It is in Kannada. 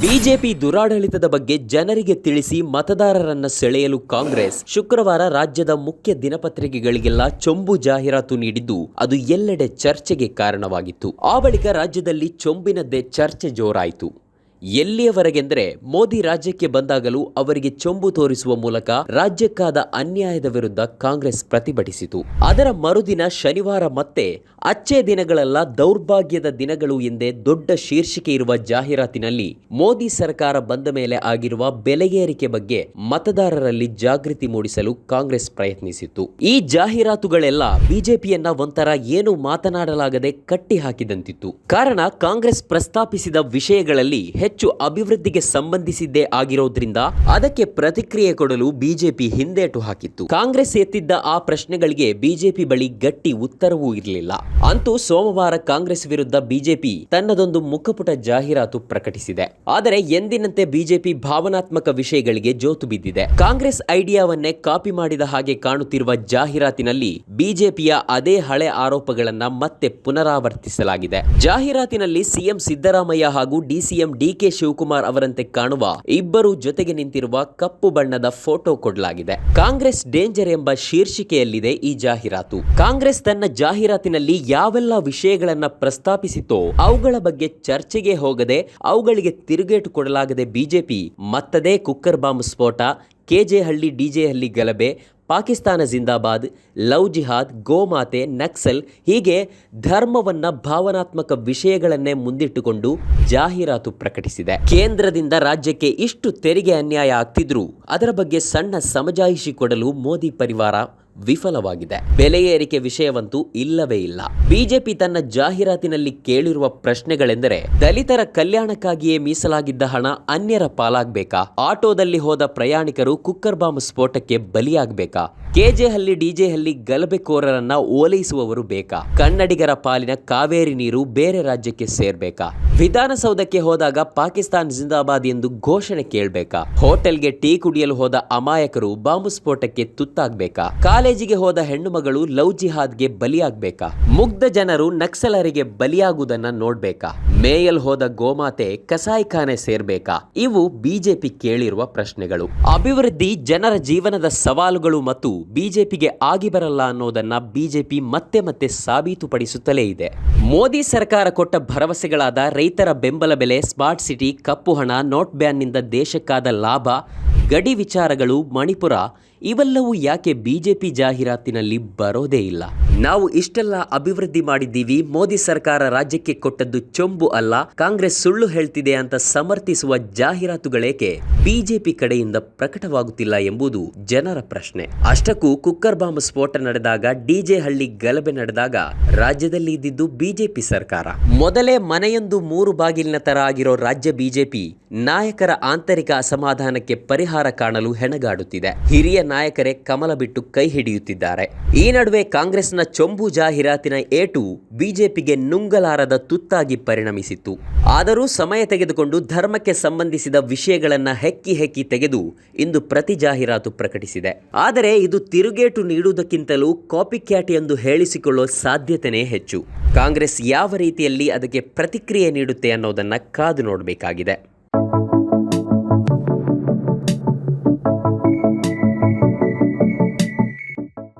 ಬಿಜೆಪಿ ದುರಾಡಳಿತದ ಬಗ್ಗೆ ಜನರಿಗೆ ತಿಳಿಸಿ ಮತದಾರರನ್ನ ಸೆಳೆಯಲು ಕಾಂಗ್ರೆಸ್ ಶುಕ್ರವಾರ ರಾಜ್ಯದ ಮುಖ್ಯ ದಿನಪತ್ರಿಕೆಗಳಿಗೆಲ್ಲ ಚೊಂಬು ಜಾಹೀರಾತು ನೀಡಿದ್ದು, ಅದು ಎಲ್ಲೆಡೆ ಚರ್ಚೆಗೆ ಕಾರಣವಾಗಿತ್ತು. ಆ ಬಳಿಕ ರಾಜ್ಯದಲ್ಲಿ ಚೊಂಬಿನದ್ದೇ ಚರ್ಚೆ ಜೋರಾಯಿತು. ಎಲ್ಲಿಯವರೆಗೆಂದರೆ ಮೋದಿ ರಾಜ್ಯಕ್ಕೆ ಬಂದಾಗಲೂ ಅವರಿಗೆ ಚೊಂಬು ತೋರಿಸುವ ಮೂಲಕ ರಾಜ್ಯಕ್ಕಾದ ಅನ್ಯಾಯದ ವಿರುದ್ಧ ಕಾಂಗ್ರೆಸ್ ಪ್ರತಿಭಟಿಸಿತು. ಅದರ ಮರುದಿನ ಶನಿವಾರ ಮತ್ತೆ ಅಚ್ಚೇ ದಿನಗಳೆಲ್ಲ ದೌರ್ಭಾಗ್ಯದ ದಿನಗಳು ಎಂದೇ ದೊಡ್ಡ ಶೀರ್ಷಿಕೆ ಇರುವ ಜಾಹೀರಾತಿನಲ್ಲಿ ಮೋದಿ ಸರ್ಕಾರ ಬಂದ ಮೇಲೆ ಆಗಿರುವ ಬೆಲೆ ಬಗ್ಗೆ ಮತದಾರರಲ್ಲಿ ಜಾಗೃತಿ ಮೂಡಿಸಲು ಕಾಂಗ್ರೆಸ್ ಪ್ರಯತ್ನಿಸಿತ್ತು. ಈ ಜಾಹೀರಾತುಗಳೆಲ್ಲ ಬಿಜೆಪಿಯನ್ನ ಒಂಥರ ಏನು ಮಾತನಾಡಲಾಗದೆ ಕಟ್ಟಿ ಹಾಕಿದಂತಿತ್ತು ಕಾರಣ ಕಾಂಗ್ರೆಸ್ ಪ್ರಸ್ತಾಪಿಸಿದ ವಿಷಯಗಳಲ್ಲಿ ಹೆಚ್ಚು ಅಭಿವೃದ್ಧಿಗೆ ಸಂಬಂಧಿಸಿದ್ದೇ ಆಗಿರೋದ್ರಿಂದ ಅದಕ್ಕೆ ಪ್ರತಿಕ್ರಿಯೆ ಕೊಡಲು ಬಿಜೆಪಿ ಹಿಂದೇಟು ಹಾಕಿತ್ತು. ಕಾಂಗ್ರೆಸ್ ಎತ್ತಿದ್ದ ಆ ಪ್ರಶ್ನೆಗಳಿಗೆ ಬಿಜೆಪಿ ಬಳಿ ಗಟ್ಟಿ ಉತ್ತರವೂ ಇರಲಿಲ್ಲ. ಅಂತೂ ಸೋಮವಾರ ಕಾಂಗ್ರೆಸ್ ವಿರುದ್ಧ ಬಿಜೆಪಿ ತನ್ನದೊಂದು ಮುಖಪುಟ ಜಾಹೀರಾತು ಪ್ರಕಟಿಸಿದೆ. ಆದರೆ ಎಂದಿನಂತೆ ಬಿಜೆಪಿ ಭಾವನಾತ್ಮಕ ವಿಷಯಗಳಿಗೆ ಜೋತು ಬಿದ್ದಿದೆ. ಕಾಂಗ್ರೆಸ್ ಐಡಿಯಾವನ್ನೇ ಕಾಪಿ ಮಾಡಿದ ಹಾಗೆ ಕಾಣುತ್ತಿರುವ ಜಾಹೀರಾತಿನಲ್ಲಿ ಬಿಜೆಪಿಯ ಅದೇ ಹಳೆ ಆರೋಪಗಳನ್ನ ಮತ್ತೆ ಪುನರಾವರ್ತಿಸಲಾಗಿದೆ. ಜಾಹೀರಾತಿನಲ್ಲಿ ಸಿಎಂ ಸಿದ್ದರಾಮಯ್ಯ ಹಾಗೂ ಡಿಸಿಎಂ ಡಿಕೆ ಶಿವಕುಮಾರ್ ಅವರಂತೆ ಕಾಣುವ ಇಬ್ಬರು ಜೊತೆಗೆ ನಿಂತಿರುವ ಕಪ್ಪು ಬಣ್ಣದ ಫೋಟೋ ಕೊಡಲಾಗಿದೆ. ಕಾಂಗ್ರೆಸ್ ಡೇಂಜರ್ ಎಂಬ ಶೀರ್ಷಿಕೆಯಲ್ಲಿದೆ ಈ ಜಾಹೀರಾತು. ಕಾಂಗ್ರೆಸ್ ತನ್ನ ಜಾಹೀರಾತಿನಲ್ಲಿ ಯಾವೆಲ್ಲ ವಿಷಯಗಳನ್ನ ಪ್ರಸ್ತಾಪಿಸಿತೋ ಅವುಗಳ ಬಗ್ಗೆ ಚರ್ಚೆಗೆ ಹೋಗದೆ ಅವುಗಳಿಗೆ ತಿರುಗೇಟು ಕೊಡಲಾಗದೆ ಬಿಜೆಪಿ ಮತ್ತದೇ ಕುಕ್ಕರ್ ಬಾಂಬ್ ಸ್ಫೋಟ ಕೆಜೆ ಹಳ್ಳಿ ಡಿಜೆ ಹಳ್ಳಿ ಗಲಭೆ ಪಾಕಿಸ್ತಾನ ಜಿಂದಾಬಾದ್, ಲವ್ ಜಿಹಾದ್, ಗೋಮಾತೆ, ನಕ್ಸಲ್ ಹೀಗೆ ಧರ್ಮವನ್ನ ಭಾವನಾತ್ಮಕ ವಿಷಯಗಳನ್ನೇ ಮುಂದಿಟ್ಟುಕೊಂಡು ಜಾಹೀರಾತು ಪ್ರಕಟಿಸಿದೆ. ಕೇಂದ್ರದಿಂದ ರಾಜ್ಯಕ್ಕೆ ಇಷ್ಟು ತೆರಿಗೆ ಅನ್ಯಾಯ ಆಗ್ತಿದ್ರು. ಅದರ ಬಗ್ಗೆ ಸಣ್ಣ ಸಮಜಾಯಿಷಿ ಕೊಡಲು ಮೋದಿ ಪರಿವಾರ ವಿಫಲವಾಗಿದೆ. ಬೆಲೆ ಏರಿಕೆ ವಿಷಯವಂತೂ ಇಲ್ಲವೇ ಇಲ್ಲ. ಬಿಜೆಪಿ ತನ್ನ ಜಾಹೀರಾತಿನಲ್ಲಿ ಕೇಳಿರುವ ಪ್ರಶ್ನೆಗಳೆಂದರೆ, ದಲಿತರ ಕಲ್ಯಾಣಕ್ಕಾಗಿಯೇ ಮೀಸಲಾಗಿದ್ದ ಹಣ ಅನ್ಯರ ಪಾಲಾಗಬೇಕಾ? ಆಟೋದಲ್ಲಿ ಹೋದ ಪ್ರಯಾಣಿಕರು ಕುಕ್ಕರ್ ಬಾಂಬ್ ಸ್ಫೋಟಕ್ಕೆ ಬಲಿಯಾಗಬೇಕಾ? ಕೆಜೆ ಹಳ್ಳಿ ಡಿಜೆ ಹಳ್ಳಿ ಗಲಭೆಕೋರರನ್ನ ಓಲೈಸುವವರು ಬೇಕಾ? ಕನ್ನಡಿಗರ ಪಾಲಿನ ಕಾವೇರಿ ನೀರು ಬೇರೆ ರಾಜ್ಯಕ್ಕೆ ಸೇರ್ಬೇಕಾ? ವಿಧಾನಸೌಧಕ್ಕೆ ಹೋದಾಗ ಪಾಕಿಸ್ತಾನ್ ಜಿಂದಾಬಾದ್ ಎಂದು ಘೋಷಣೆ ಕೇಳಬೇಕಾ? ಹೋಟೆಲ್ಗೆ ಟೀ ಕುಡಿಯಲು ಹೋದ ಅಮಾಯಕರು ಬಾಂಬ್ ಸ್ಫೋಟಕ್ಕೆ ತುತ್ತಾಗ್ಬೇಕಾ? ಕಾಲೇಜಿಗೆ ಹೋದ ಹೆಣ್ಣು ಮಗಳು ಲವ್ ಜಿಹಾದ್ಗೆ ಬಲಿಯಾಗ್ಬೇಕಾ? ಮುಗ್ಧ ಜನರು ನಕ್ಸಲರಿಗೆ ಬಲಿಯಾಗುವುದನ್ನ ನೋಡ್ಬೇಕಾ? ಮೇಯಲ್ ಹೋದ ಗೋಮಾತೆ ಕಸಾಯಿಖಾನೆ ಸೇರ್ಬೇಕಾ? ಇವು ಬಿಜೆಪಿ ಕೇಳಿರುವ ಪ್ರಶ್ನೆಗಳು. ಅಭಿವೃದ್ಧಿ ಜನರ ಜೀವನದ ಸವಾಲುಗಳು ಮತ್ತು ಬಿಜೆಪಿಗೆ ಆಗಿ ಬರಲ್ಲ ಅನ್ನೋದನ್ನ ಬಿಜೆಪಿ ಮತ್ತೆ ಮತ್ತೆ ಸಾಬೀತುಪಡಿಸುತ್ತಲೇ ಇದೆ. ಮೋದಿ ಸರ್ಕಾರ ಕೊಟ್ಟ ಭರವಸೆಗಳಾದ ರೈತರ ಬೆಂಬಲ ಬೆಲೆ, ಸ್ಮಾರ್ಟ್ ಸಿಟಿ, ಕಪ್ಪು ಹಣ, ನೋಟ್ ಬ್ಯಾನ್ನಿಂದ ದೇಶಕ್ಕಾದ ಲಾಭ, ಗಡಿ ವಿಚಾರಗಳು, ಮಣಿಪುರ, ಇವೆಲ್ಲವೂ ಯಾಕೆ ಬಿಜೆಪಿ ಜಾಹೀರಾತಿನಲ್ಲಿ ಬರೋದೇ ಇಲ್ಲ? ನಾವು ಇಷ್ಟೆಲ್ಲ ಅಭಿವೃದ್ಧಿ ಮಾಡಿದ್ದೀವಿ, ಮೋದಿ ಸರ್ಕಾರ ರಾಜ್ಯಕ್ಕೆ ಕೊಟ್ಟದ್ದು ಚೊಂಬು ಅಲ್ಲ, ಕಾಂಗ್ರೆಸ್ ಸುಳ್ಳು ಹೇಳ್ತಿದೆ ಅಂತ ಸಮರ್ಥಿಸುವ ಜಾಹೀರಾತುಗಳೇಕೆ? ಬಿಜೆಪಿ ಕಡೆಯಿಂದ ಪ್ರಕಟವಾಗುತ್ತಿಲ್ಲ ಎಂಬುದು ಜನರ ಪ್ರಶ್ನೆ. ಅಷ್ಟಕ್ಕೂ ಕುಕ್ಕರ್ ಬಾಂಬ್ ಸ್ಫೋಟ ನಡೆದಾಗ ಡಿಜೆ ಹಳ್ಳಿ ಗಲಭೆ ನಡೆದಾಗ ರಾಜ್ಯದಲ್ಲಿ ಇದ್ದಿದ್ದು ಬಿಜೆಪಿ ಸರ್ಕಾರ. ಮೊದಲೇ ಮನೆಯೊಂದು ಮೂರು ಬಾಗಿಲಿನ ತರ ಆಗಿರೋ ರಾಜ್ಯ ಬಿಜೆಪಿ ನಾಯಕರ ಆಂತರಿಕ ಅಸಮಾಧಾನಕ್ಕೆ ಪರಿಹಾರ ಕಾಣಲು ಹೆಣಗಾಡುತ್ತಿದೆ. ಹಿರಿಯ ನಾಯಕರೇ ಕಮಲ ಬಿಟ್ಟು ಕೈ ಹಿಡಿಯುತ್ತಿದ್ದಾರೆ. ಈ ನಡುವೆ ಕಾಂಗ್ರೆಸ್ನ ಚೊಂಬು ಜಾಹೀರಾತಿನ ಏಟು ಬಿಜೆಪಿಗೆ ನುಂಗಲಾರದ ತುತ್ತಾಗಿ ಪರಿಣಮಿಸಿತ್ತು. ಆದರೂ ಸಮಯ ತೆಗೆದುಕೊಂಡು ಧರ್ಮಕ್ಕೆ ಸಂಬಂಧಿಸಿದ ವಿಷಯಗಳನ್ನ ಹೆಕ್ಕಿ ಹೆಕ್ಕಿ ತೆಗೆದು ಇಂದು ಪ್ರತಿ ಜಾಹೀರಾತು ಪ್ರಕಟಿಸಿದೆ. ಆದರೆ ಇದು ತಿರುಗೇಟು ನೀಡುವುದಕ್ಕಿಂತಲೂ ಕಾಪಿ ಕ್ಯಾಟ್ ಎಂದು ಹೇಳಿಸಿಕೊಳ್ಳೋ ಸಾಧ್ಯತೆನೇ ಹೆಚ್ಚು. ಕಾಂಗ್ರೆಸ್ ಯಾವ ರೀತಿಯಲ್ಲಿ ಅದಕ್ಕೆ ಪ್ರತಿಕ್ರಿಯೆ ನೀಡುತ್ತೆ ಅನ್ನೋದನ್ನ ಕಾದು ನೋಡಬೇಕಾಗಿದೆ.